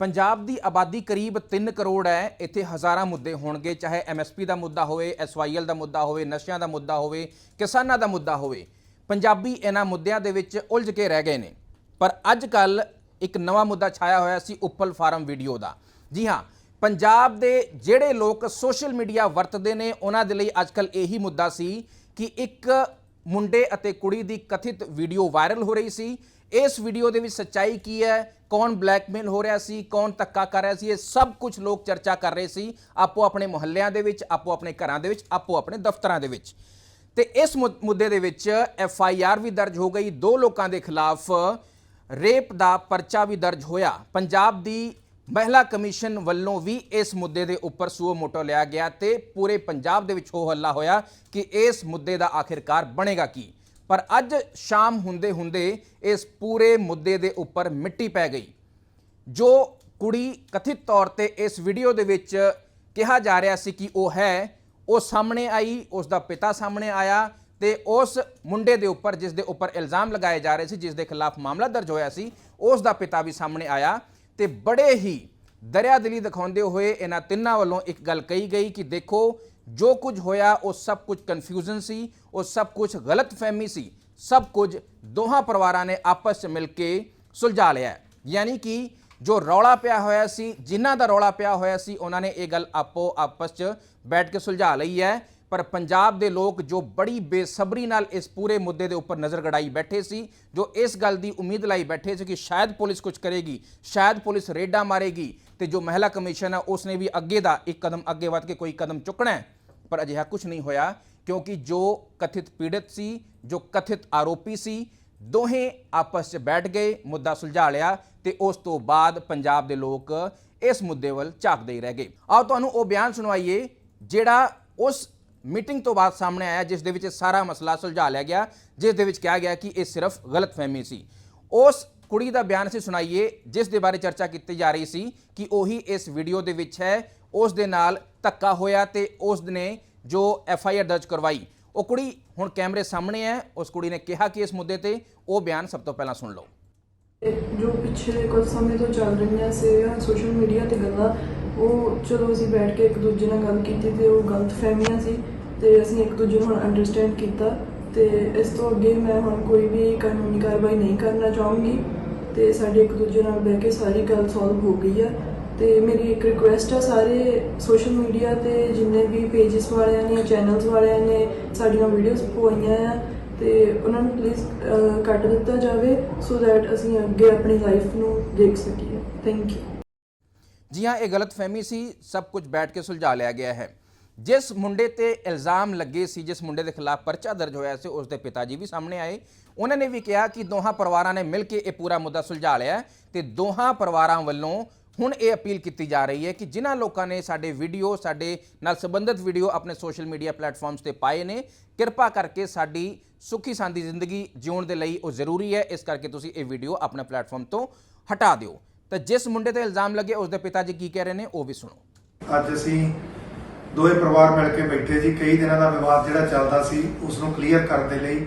ਪੰਜਾਬ ਦੀ ਆਬਾਦੀ ਕਰੀਬ 3 ਕਰੋੜ ਹੈ। ਇੱਥੇ ਹਜ਼ਾਰਾਂ ਮੁੱਦੇ ਹੋਣਗੇ, ਚਾਹੇ ਐਮਐਸਪੀ ਦਾ ਮੁੱਦਾ ਹੋਵੇ ਐਸਵਾਈਐਲ ਦਾ ਮੁੱਦਾ ਹੋਵੇ, ਨਸ਼ਿਆਂ ਦਾ ਮੁੱਦਾ ਹੋਵੇ, ਕਿਸਾਨਾਂ ਦਾ ਮੁੱਦਾ ਹੋਵੇ। ਪੰਜਾਬੀ ਇਹਨਾਂ ਮੁੱਦਿਆਂ ਦੇ ਵਿੱਚ ਉਲਝ ਕੇ ਰਹਿ ਗਏ ਨੇ। ਪਰ ਅੱਜ ਕੱਲ ਇੱਕ ਨਵਾਂ ਮੁੱਦਾ ਛਾਇਆ ਹੋਇਆ ਸੀ ਉੱਪਲ ਫਾਰਮ ਵੀਡੀਓ ਦਾ। ਜੀ ਹਾਂ, ਪੰਜਾਬ ਦੇ ਜਿਹੜੇ ਲੋਕ ਸੋਸ਼ਲ ਮੀਡੀਆ ਵਰਤਦੇ ਨੇ, ਉਹਨਾਂ ਦੇ ਲਈ ਅੱਜ ਕੱਲ ਇਹੀ ਮੁੱਦਾ ਸੀ ਕਿ ਇੱਕ ਮੁੰਡੇ ਅਤੇ ਕੁੜੀ ਦੀ ਕਥਿਤ ਵੀਡੀਓ ਵਾਇਰਲ ਹੋ ਰਹੀ ਸੀ। ਇਸ ਵੀਡੀਓ ਦੇ ਵਿੱਚ ਸੱਚਾਈ ਕੀ ਹੈ? ਕੌਣ ਬਲੈਕਮੇਲ ਹੋ ਰਿਹਾ ਸੀ? ਕੌਣ ਧੱਕਾ ਕਰ ਰਿਹਾ ਸੀ? ਇਹ ਸਭ ਕੁਝ ਲੋਕ ਚਰਚਾ ਕਰ ਰਹੇ ਸੀ। ਆਪੋ ਆਪਣੇ ਮੁਹੱਲਿਆਂ ਦੇ ਵਿੱਚ, ਆਪੋ ਆਪਣੇ ਘਰਾਂ ਦੇ ਵਿੱਚ, ਆਪੋ ਆਪਣੇ ਦਫ਼ਤਰਾਂ ਦੇ ਵਿੱਚ। ਤੇ ਇਸ ਮੁੱਦੇ ਦੇ ਵਿੱਚ ਐਫ ਆਈ ਆਰ ਵੀ ਦਰਜ ਹੋ ਗਈ। ਦੋ ਲੋਕਾਂ ਦੇ ਖਿਲਾਫ ਰੇਪ ਦਾ ਪਰਚਾ ਵੀ ਦਰਜ ਹੋਇਆ। ਪੰਜਾਬ ਦੀ ਮਹਿਲਾ ਕਮਿਸ਼ਨ ਵੱਲੋਂ ਵੀ ਇਸ ਮੁੱਦੇ ਦੇ ਉੱਪਰ ਸੂਓ ਮੋਟੋ ਲਿਆ ਗਿਆ ਤੇ ਪੂਰੇ ਪੰਜਾਬ ਦੇ ਵਿੱਚ ਹੋ ਹੱਲਾ ਹੋਇਆ ਕਿ ਇਸ ਮੁੱਦੇ ਦਾ ਆਖਿਰਕਾਰ ਬਣੇਗਾ ਕੀ? ਪਰ ਅੱਜ ਸ਼ਾਮ ਹੁੰਦੇ ਹੁੰਦੇ ਇਸ ਪੂਰੇ ਮੁੱਦੇ ਦੇ ਉੱਪਰ ਮਿੱਟੀ ਪੈ ਗਈ। ਜੋ ਕੁੜੀ ਕਥਿਤ ਤੌਰ ਤੇ ਇਸ ਵੀਡੀਓ ਦੇ ਵਿੱਚ ਕਿਹਾ ਜਾ ਰਿਹਾ ਸੀ ਕਿ ਉਹ ਹੈ, ਉਹ ਸਾਹਮਣੇ ਆਈ, ਉਸ ਦਾ ਪਿਤਾ ਸਾਹਮਣੇ ਆਇਆ ਤੇ ਉਸ ਮੁੰਡੇ ਦੇ ਉੱਪਰ ਜਿਸ ਦੇ ਉੱਪਰ ਇਲਜ਼ਾਮ ਲਗਾਏ ਜਾ ਰਹੇ ਸੀ, ਜਿਸ ਦੇ ਖਿਲਾਫ ਮਾਮਲਾ ਦਰਜ ਹੋਇਆ ਸੀ, ਉਸ ਦਾ ਪਿਤਾ ਵੀ ਸਾਹਮਣੇ ਆਇਆ ਤੇ ਬੜੇ ਹੀ ਦਰਿਆਦਿਲੀ ਦਿਖਾਉਂਦੇ ਹੋਏ ਇਹਨਾਂ ਤਿੰਨਾਂ ਵੱਲੋਂ ਇੱਕ ਗੱਲ ਕਹੀ ਗਈ ਕਿ ਦੇਖੋ, ਜੋ ਕੁਝ ਹੋਇਆ, ਉਹ ਸਭ ਕੁਝ ਕਨਫਿਊਜ਼ਨ ਸੀ ਉਹ ਸਭ ਕੁਝ ਗਲਤਫਹਿਮੀ ਸੀ। ਸਭ ਕੁਝ ਦੋਹਾਂ ਪਰਿਵਾਰਾਂ ਨੇ ਆਪਸ 'ਚ ਮਿਲ ਕੇ ਸੁਲਝਾ ਲਿਆ ਯਾਨੀ ਕਿ ਜੋ ਰੌਲਾ ਪਿਆ ਹੋਇਆ ਸੀ, ਜਿਨ੍ਹਾਂ ਦਾ ਰੌਲਾ ਪਿਆ ਹੋਇਆ ਸੀ, ਉਹਨਾਂ ਨੇ ਇਹ ਗੱਲ ਆਪੋ ਆਪਸ 'ਚ ਬੈਠ ਕੇ ਸੁਲਝਾ ਲਈ ਹੈ। ਪਰ ਪੰਜਾਬ ਦੇ ਲੋਕ ਜੋ ਬੜੀ ਬੇਸਬਰੀ ਨਾਲ ਇਸ ਪੂਰੇ ਮੁੱਦੇ ਦੇ ਉੱਪਰ ਨਜ਼ਰ ਗੜਾਈ ਬੈਠੇ ਸੀ, ਜੋ ਇਸ ਗੱਲ ਦੀ ਉਮੀਦ ਲਾਈ ਬੈਠੇ ਸੀ ਕਿ ਸ਼ਾਇਦ ਪੁਲਿਸ ਕੁਝ ਕਰੇਗੀ, ਸ਼ਾਇਦ ਪੁਲਿਸ ਰੇਡਾਂ ਮਾਰੇਗੀ ਤੇ ਜੋ ਮਹਿਲਾ ਕਮਿਸ਼ਨ ਹੈ ਉਸ ਨੇ ਵੀ ਅੱਗੇ ਦਾ ਇੱਕ ਕਦਮ ਅੱਗੇ ਵੱਧ ਕੇ ਕੋਈ ਕਦਮ ਚੁੱਕਣਾ ਹੈ। ਪਰ ਅਜਿਹਾ ਕੁਝ ਨਹੀਂ ਹੋਇਆ, ਕਿਉਂਕਿ ਜੋ ਕਥਿਤ ਪੀੜਤ ਸੀ, ਜੋ ਕਥਿਤ ਆਰੋਪੀ ਸੀ, ਦੋਹੇ ਆਪਸ 'ਚ ਬੈਠ ਗਏ, ਮੁੱਦਾ ਸੁਲਝਾ ਲਿਆ ਤੇ ਉਸ ਤੋਂ ਬਾਅਦ ਪੰਜਾਬ ਦੇ ਲੋਕ ਇਸ ਮੁੱਦੇ ਵੱਲ ਝਾਕਦੇ ਹੀ ਰਹਿ ਗਏ। ਆਓ ਤੁਹਾਨੂੰ ਉਹ ਬਿਆਨ ਸੁਣਵਾਈਏ, ਜਿਹੜਾ ਉਸ ਮੀਟਿੰਗ ਤੋਂ ਬਾਅਦ ਸਾਹਮਣੇ ਆਇਆ, ਜਿਸ ਦੇ ਵਿੱਚ ਸਾਰਾ ਮਸਲਾ ਸੁਲਝਾ ਲਿਆ ਗਿਆ, ਜਿਸ ਦੇ ਵਿੱਚ ਕਿਹਾ ਗਿਆ ਕਿ ਇਹ ਸਿਰਫ ਗਲਤਫਹਿਮੀ ਸੀ। ਉਸ ਕੁੜੀ ਦਾ ਬਿਆਨ ਅਸੀਂ ਸੁਣਾਈਏ, ਜਿਸ ਦੇ ਬਾਰੇ ਚਰਚਾ ਕੀਤੀ ਜਾ ਰਹੀ ਸੀ ਕਿ ਉਹੀ ਇਸ ਵੀਡੀਓ ਦੇ ਵਿੱਚ ਹੈ, ਉਸ ਦੇ ਨਾਲ ਧੱਕਾ ਹੋਇਆ ਤੇ ਉਸ ਨੇ ਜੋ ਐਫ ਆਈ ਆਰ ਦਰਜ ਕਰਵਾਈ, ਉਹ ਕੁੜੀ ਹੁਣ ਕੈਮਰੇ ਸਾਹਮਣੇ ਹੈ, ਉਸ ਕੁੜੀ ਨੇ ਕਿਹਾ ਕਿ ਇਸ ਮੁੱਦੇ ਤੇ ਉਹ ਬਿਆਨ ਸਭ ਤੋਂ ਪਹਿਲਾਂ ਸੁਣ ਲਓ। ਜੋ ਪਿਛਲੇ ਕੁਝ ਸਮੇਂ ਤੋਂ ਚੱਲ ਰਹੀਆਂ ਸੀ ਸੋਸ਼ਲ ਮੀਡੀਆ ਤੇ ਗੱਲਾਂ, ਉਹ ਚਲੋ ਅਸੀਂ ਬੈਠ ਕੇ ਇੱਕ ਦੂਜੇ ਨਾਲ ਗੱਲ ਕੀਤੀ ਤੇ ਉਹ ਗਲਤ ਫਹਿਮੀਆਂ ਸੀ ਤੇ ਅਸੀਂ ਇੱਕ ਦੂਜੇ ਨੂੰ ਹੁਣ ਅੰਡਰਸਟੈਂਡ ਕੀਤਾ ਤੇ ਇਸ ਤੋਂ ਅੱਗੇ ਮੈਂ ਹੁਣ ਕੋਈ ਵੀ ਕਾਨੂੰਨੀ ਕਾਰਵਾਈ ਨਹੀਂ ਕਰਨਾ ਚਾਹੂੰਗੀ। ਤੇ ਸਾਡੇ ਇੱਕ ਦੂਜੇ ਨਾਲ ਬਹਿ ਕੇ ਸਾਰੀ ਗੱਲ ਸੋਲਵ ਹੋ ਗਈ ਆ। ਤੇ ਮੇਰੀ ਇੱਕ ਰਿਕੁਐਸਟ ਆ, ਸਾਰੇ ਸੋਸ਼ਲ ਮੀਡੀਆ ਤੇ ਜਿੰਨੇ ਵੀ ਪੇजेस ਵਾਲਿਆਂ ਨੇ ਚੈਨਲਸ ਵਾਲਿਆਂ ਨੇ ਸਾਡੀਆਂ ਵੀਡੀਓਜ਼ ਪਵਾਈਆਂ ਆ, ਤੇ ਉਹਨਾਂ ਨੂੰ ਪਲੀਜ਼ ਕੱਟ ਦਿੱਤਾ ਜਾਵੇ ਸੋ ਦੈਟ ਅਸੀਂ ਅੱਗੇ ਆਪਣੀ ਲਾਈਫ ਨੂੰ ਦੇਖ ਸਕੀਏ। ਥੈਂਕ ਯੂ ਜੀ ਹਾਂ, ਇਹ ਗਲਤਫਹਿਮੀ ਸੀ, ਸਭ ਕੁਝ ਬੈਠ ਕੇ ਸੁਲਝਾ ਲਿਆ ਗਿਆ ਹੈ। ਜਿਸ ਮੁੰਡੇ ਤੇ ਇਲਜ਼ਾਮ ਲੱਗੇ ਸੀ, ਜਿਸ ਮੁੰਡੇ ਦੇ ਖਿਲਾਫ ਪਰਚਾ ਦਰਜ ਹੋਇਆ ਸੀ, ਉਸ ਦੇ ਪਿਤਾ ਜੀ ਵੀ ਸਾਹਮਣੇ ਆਏ। ਉਹਨਾਂ ਨੇ ਵੀ ਕਿਹਾ ਕਿ ਦੋਹਾਂ ਪਰਿਵਾਰਾਂ ਨੇ ਮਿਲ ਕੇ ਇਹ ਪੂਰਾ ਮੁੱਦਾ ਸੁਲਝਾ ਲਿਆ ਹੈ ਤੇ ਦੋਹਾਂ ਪਰਿਵਾਰਾਂ ਵੱਲੋਂ ਹੁਣ ਇਹ ਅਪੀਲ ਕੀਤੀ ਜਾ ਰਹੀ ਹੈ ਕਿ ਜਿਨ੍ਹਾਂ ਲੋਕਾਂ ਨੇ ਸਾਡੇ ਵੀਡੀਓ, ਸਾਡੇ ਨਾਲ ਸੰਬੰਧਿਤ ਵੀਡੀਓ ਆਪਣੇ ਸੋਸ਼ਲ ਮੀਡੀਆ ਪਲੇਟਫਾਰਮਸ ਤੇ ਪਾਏ ਨੇ, ਕਿਰਪਾ ਕਰਕੇ ਸਾਡੀ ਸੁਖੀ ਸਾਂਦੀ ਜ਼ਿੰਦਗੀ ਜਿਉਣ ਦੇ ਲਈ ਉਹ ਜ਼ਰੂਰੀ ਹੈ। ਇਸ ਕਰਕੇ ਤੁਸੀਂ ਇਹ ਵੀਡੀਓ ਆਪਣੇ ਪਲੇਟਫਾਰਮ ਤੋਂ ਹਟਾ ਦਿਓ। ਤਾਂ ਜਿਸ ਮੁੰਡੇ ਤੇ ਇਲਜ਼ਾਮ ਲੱਗੇ ਉਸ ਦੇ ਪਿਤਾ ਜੀ ਕੀ ਕਹਿ ਰਹੇ ਨੇ, ਉਹ ਵੀ ਸੁਣੋ। ਅੱਜ ਅਸੀਂ ਦੋਵੇਂ ਪਰਿਵਾਰ ਮਿਲ ਕੇ ਬੈਠੇ ਜੀ। ਕਈ ਦਿਨਾਂ ਦਾ ਵਿਵਾਦ ਜਿਹੜਾ ਚੱਲਦਾ ਸੀ ਉਸ ਨੂੰ ਕਲੀਅਰ ਕਰਨ ਦੇ ਲਈ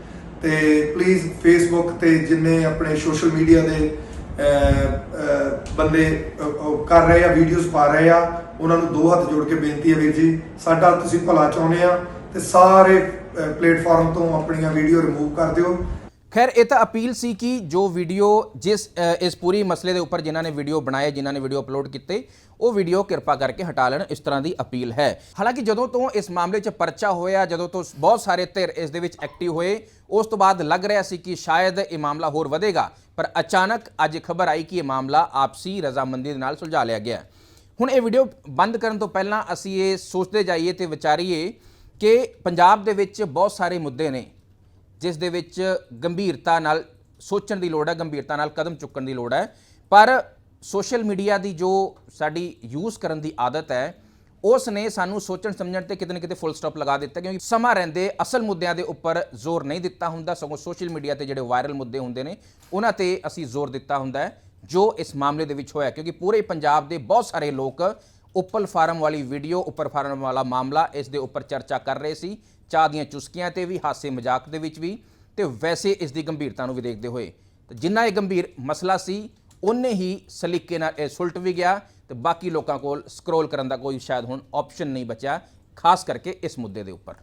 ਤੇ ਪਲੀਜ਼ ਫੇਸਬੁੱਕ ਤੇ ਜਿੰਨੇ ਆਪਣੇ ਸੋਸ਼ਲ ਮੀਡੀਆ ਦੇ ਬੰਦੇ ਕਰ ਰਹੇ ਆ ਵੀਡੀਓਜ਼ ਪਾ ਰਹੇ ਆ, ਉਹਨਾਂ ਨੂੰ ਦੋ ਹੱਥ ਜੋੜ ਕੇ ਬੇਨਤੀ ਹੈ ਵੀਰ ਜੀ, ਸਾਡਾ ਤੁਸੀਂ ਭਲਾ ਚਾਹੁੰਦੇ ਆ ਤੇ ਸਾਰੇ ਪਲੇਟਫਾਰਮ ਤੋਂ ਆਪਣੀਆਂ ਵੀਡੀਓ ਰਿਮੂਵ ਕਰ ਦਿਓ। ਖੈਰ, ਇਹ ਤਾਂ ਅਪੀਲ ਸੀ ਕਿ ਜੋ ਵੀਡੀਓ ਜਿਸ ਇਸ ਪੂਰੀ ਮਸਲੇ ਦੇ ਉੱਪਰ ਜਿਨ੍ਹਾਂ ਨੇ ਵੀਡੀਓ ਬਣਾਏ, ਜਿਨ੍ਹਾਂ ਨੇ ਵੀਡੀਓ ਅਪਲੋਡ ਕੀਤੇ, ਉਹ ਵੀਡੀਓ ਕਿਰਪਾ ਕਰਕੇ ਹਟਾ ਲੈਣ, ਇਸ ਤਰ੍ਹਾਂ ਦੀ ਅਪੀਲ ਹੈ। ਹਾਲਾਂਕਿ ਜਦੋਂ ਤੋਂ ਇਸ ਮਾਮਲੇ 'ਚ ਪਰਚਾ ਹੋਇਆ, ਜਦੋਂ ਤੋਂ ਬਹੁਤ ਸਾਰੇ ਧਿਰ ਇਸ ਦੇ ਵਿੱਚ ਐਕਟਿਵ ਹੋਏ, ਉਸ ਤੋਂ ਬਾਅਦ ਲੱਗ ਰਿਹਾ ਸੀ ਕਿ ਸ਼ਾਇਦ ਇਹ ਮਾਮਲਾ ਹੋਰ ਵਧੇਗਾ, ਪਰ ਅਚਾਨਕ ਅੱਜ ਖਬਰ ਆਈ ਕਿ ਇਹ ਮਾਮਲਾ ਆਪਸੀ ਰਜ਼ਾਮੰਦੀ ਦੇ ਨਾਲ ਸੁਲਝਾ ਲਿਆ ਗਿਆ। ਹੁਣ ਇਹ ਵੀਡੀਓ ਬੰਦ ਕਰਨ ਤੋਂ ਪਹਿਲਾਂ ਅਸੀਂ ਇਹ ਸੋਚਦੇ ਜਾਈਏ ਤੇ ਵਿਚਾਰੀਏ ਕਿ ਪੰਜਾਬ ਦੇ ਵਿੱਚ ਬਹੁਤ ਸਾਰੇ ਮੁੱਦੇ ਨੇ। ਜਿਸ ਦੇ ਵਿੱਚ ਗੰਭੀਰਤਾ ਨਾਲ ਸੋਚਣ ਦੀ ਲੋੜ ਹੈ, ਗੰਭੀਰਤਾ ਨਾਲ ਕਦਮ ਚੁੱਕਣ ਦੀ ਲੋੜ ਹੈ। ਪਰ ਸੋਸ਼ਲ ਮੀਡੀਆ ਦੀ ਜੋ ਸਾਡੀ ਯੂਜ਼ ਕਰਨ ਦੀ ਆਦਤ ਹੈ, ਉਸ ਨੇ ਸਾਨੂੰ ਸੋਚਣ ਸਮਝਣ ਤੇ ਕਿਤੇ ਨਾ ਕਿਤੇ ਫੁੱਲ ਸਟਾਪ ਲਗਾ ਦਿੱਤਾ, ਕਿਉਂਕਿ ਸਮਾਂ ਰਹਿੰਦੇ ਅਸਲ ਮੁੱਦਿਆਂ ਦੇ ਉੱਪਰ ਜ਼ੋਰ ਨਹੀਂ ਦਿੱਤਾ ਹੁੰਦਾ, ਸਗੋਂ ਸੋਸ਼ਲ ਮੀਡੀਆ ਤੇ ਜਿਹੜੇ ਵਾਇਰਲ ਮੁੱਦੇ ਹੁੰਦੇ ਨੇ, ਉਹਨਾਂ ਤੇ ਅਸੀਂ ਜ਼ੋਰ ਦਿੱਤਾ ਹੁੰਦਾ ਹੈ, ਜੋ ਇਸ ਮਾਮਲੇ ਦੇ ਵਿੱਚ ਹੋਇਆ, ਕਿਉਂਕਿ ਪੂਰੇ ਪੰਜਾਬ ਦੇ ਬਹੁਤ ਸਾਰੇ ਲੋਕ ਉੱਪਲ ਫਾਰਮ ਵਾਲੀ ਵੀਡੀਓ ਉੱਪਰ ਫਾਰਮ ਵਾਲਾ ਮਾਮਲਾ ਇਸ ਦੇ ਉੱਪਰ ਚਰਚਾ ਕਰ ਰਹੇ ਸੀ। ਚਾਹ ਦੀਆਂ ਚੁਸਕੀਆਂ ਤੇ ਵੀ, ਹਾਸੇ ਮਜ਼ਾਕ ਦੇ ਵਿੱਚ ਵੀ ਤੇ ਵੈਸੇ ਇਸ ਦੀ ਗੰਭੀਰਤਾ ਨੂੰ ਵੀ ਦੇਖਦੇ ਹੋਏ। ਤੇ ਜਿੰਨਾ ਇਹ ਗੰਭੀਰ ਮਸਲਾ ਸੀ ਉਨੇ ਹੀ ਸਲੀਕੇ ਨਾਲ ਇਹ ਸੁਲਟ ਵੀ ਗਿਆ ਤੇ ਬਾਕੀ ਲੋਕਾਂ ਕੋਲ ਸਕਰੋਲ ਕਰਨ ਦਾ ਕੋਈ ਸ਼ਾਇਦ ਹੁਣ ਆਪਸ਼ਨ ਨਹੀਂ ਬਚਿਆ, ਖਾਸ ਕਰਕੇ ਇਸ ਮੁੱਦੇ ਦੇ ਉੱਪਰ।